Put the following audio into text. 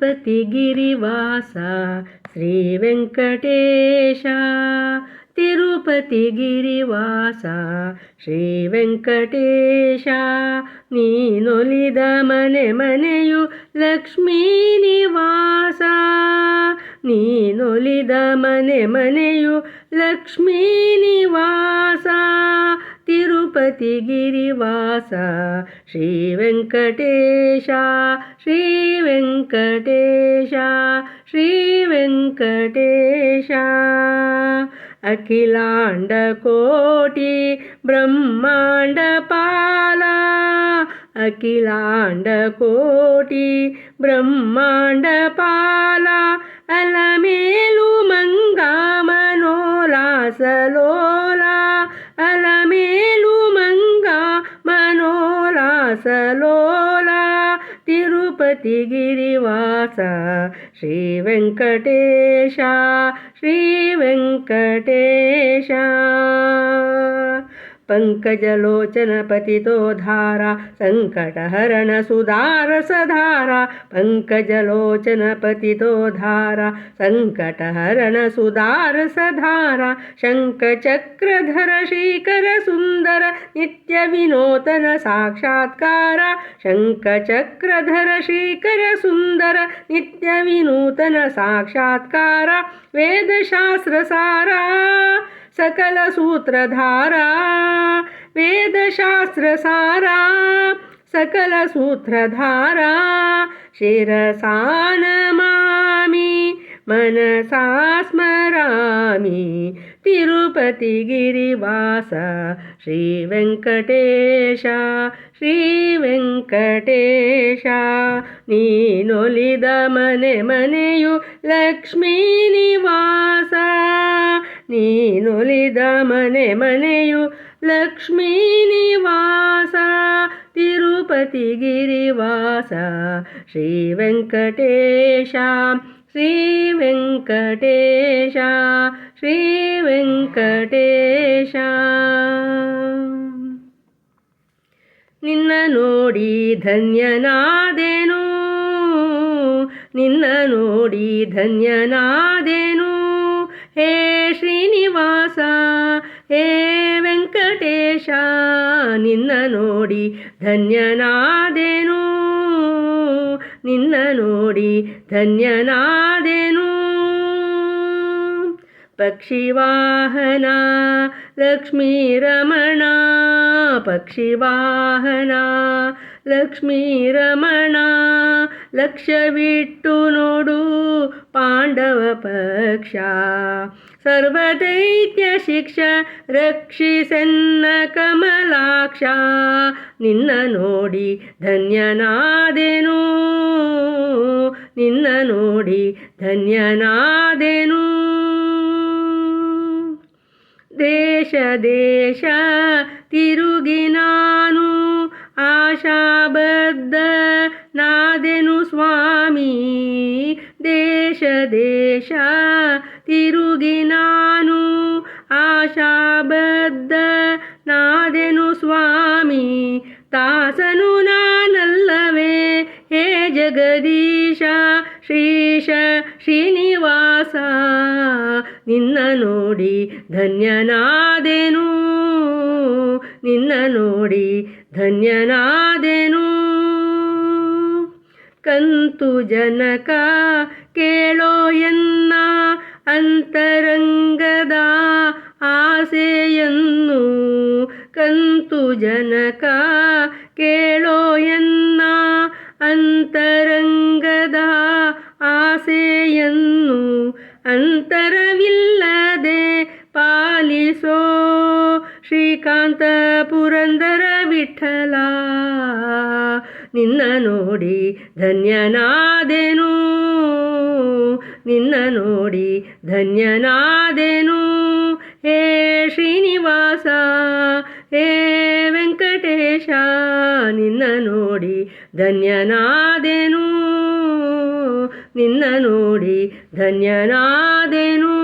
ತಿರುಪತಿ ಗಿರಿವಾಸ, ಶ್ರೀ ವೆಂಕಟೇಶ. ತಿರುಪತಿ ಗಿರಿವಾಸ, ಶ್ರೀ ವೆಂಕಟೇಶ. ನೀನೊಲಿದ ಮನೆ ಮನೆಯು ಲಕ್ಷ್ಮೀ ನಿವಾಸ. ನೀನೊಲಿದ ಮನೆ ಮನೆಯು ಲಕ್ಷ್ಮೀ ನಿವಾಸ. ತಿರುಪತಿ ಗಿರಿವಾಸ ಶ್ರೀ ವೆಂಕಟೇಶ ಶ್ರೀ ವೆಂಕಟೇಶ ಶ್ರೀ ವೆಂಕಟೇಶ ಅಖಿಲಾಂಡ ಕೋಟಿ ಬ್ರಹ್ಮಾಂಡ ಪಾಲ ಅಖಿಲಾಂಡ ಕೋಟಿ ಬ್ರಹ್ಮಾಂಡ ಪಾಲ ಅಲಮೇಲು ಮನೋಲಾಸಲೋಲ ತಿರುಪತಿ ಗಿರಿವಾಸ ಶ್ರೀ ವೆಂಕಟೇಶ ಶ್ರೀ ವೆಂಕಟೇಶ पङ्कजलोचनपतितो धारा सङ्कटहरणसुधारसधारा पति धारा सङ्कटहरणसुधारसधारा शङ्खचक्रधर श्रीकरसुन्दर नित्यविनोतन साक्षात्कार शङ्खचक्रधर श्रीकरसुन्दर नित्यविनूतन साक्षात्कार वेदशास्त्रसारा। ನಿತ್ಯ ವಿನೂತನ ಸಾಕ್ಷಾತ್ಕಾರ ಶಂಖಚಕ್ರಧರ ಶ್ರೀಕರ ಸುಂದರ ನಿತ್ಯ ವಿನೂತನ ಸಾಕ್ಷಾತ್ಕಾರ ವೇದಶಾಸ್ತ್ರ ಸಾರ ಸಕಲ ಸೂತ್ರಧಾರ ವೇದಶಾಸ್ತ್ರ ಸಾರ ಸಕಲ ಸೂತ್ರಧಾರ ಶಿರಸಾನಮಾಮಿ ಮನಸಾ ಸ್ಮರಾಮಿ ತಿರುಪತಿ ಗಿರಿವಾಸ ಶ್ರೀ ವೆಂಕಟೇಶ ಶ್ರೀ ವೆಂಕಟೇಶ ನೀನೊಲಿದ ಮನೆ ಮನೆಯು ಲಕ್ಷ್ಮೀ ನಿವಾಸ ನೀನೊಲಿದ ಮನೆ ಮನೆಯು ಲಕ್ಷ್ಮೀ ನಿವಾಸ, ತಿರುಪತಿ ಗಿರಿವಾಸ. ಶ್ರೀ ವೆಂಕಟೇಶ ಶ್ರೀ ವೆಂಕಟೇಶ ಶ್ರೀ ವೆಂಕಟೇಶ. ನಿನ್ನ ನೋಡಿ ಧನ್ಯನಾದೆನು, ನಿನ್ನ ನೋಡಿ ಧನ್ಯನಾದೆನು. ಹೇ ವೆಂಕಟೇಶ, ನಿನ್ನ ನೋಡಿ ಧನ್ಯನಾದೇನು. ನಿನ್ನ ನೋಡಿ ಧನ್ಯನಾದೇನು. ಪಕ್ಷಿವಾಹನ ಲಕ್ಷ್ಮೀ ರಮಣ ಪಕ್ಷಿವಾಹನ ಲಕ್ಷ್ಮೀ ರಮಣ ಲಕ್ಷ್ಯವಿಟ್ಟು ನೋಡು ಪಾಂಡವ ಪಕ್ಷ. ಸರ್ವದೈತ್ಯ ಶಿಕ್ಷ ರಕ್ಷಿಸೆನ್ನ ಕಮಲಾಕ್ಷ. ನಿನ್ನ ನೋಡಿ ಧನ್ಯನಾದೆನು. ನಿನ್ನ ನೋಡಿ ಧನ್ಯನಾದೆನು. ದೇಶ ದೇಶ ತಿರುಗಿ ನಾನು ಆಶಾಬದ್ಧ ನಾದೆನು ಸ್ವಾಮಿ. ದೇಶ ದೇಶ ತಿರುಗಿ ನಾನು ಆಶಾಬದ್ಧ ನಾದೆನು ಸ್ವಾಮಿ ತಾಸನು ನಾನಲ್ಲವೇ? ಹೇ ಜಗದೀಶ, ಶ್ರೀಶ, ಶ್ರೀನಿವಾಸ, ನಿನ್ನ ನೋಡಿ ಧನ್ಯನಾದೆನು, ನಿನ್ನ ನೋಡಿ ಧನ್ಯನಾದೆನು. ಕಂತು ಜನಕ ಕೇಳೋ ಎನ್ನ ಅಂತರಂಗದ ಆಸೆಯನ್ನು ಕಂತು ಜನಕ ಕೇಳೋ ಎನ್ನ ಅಂತರಂಗದ ಆಸೆಯನ್ನು ಅಂತರವಿಲ್ಲದೆ ಪಾಲಿಸೋ ಶ್ರೀಕಾಂತ ಪುರಂದರ ವಿಠಲ. ನಿನ್ನ ನೋಡಿ ಧನ್ಯನಾದೆನು. ನಿನ್ನ ನೋಡಿ ಧನ್ಯನಾದೆನು. ಹೇ ಶ್ರೀನಿವಾಸ ಹೇ ವೆಂಕಟೇಶ ನಿನ್ನ ನೋಡಿ ಧನ್ಯನಾದೆನು. ನಿನ್ನ ನೋಡಿ ಧನ್ಯನಾದೆನು.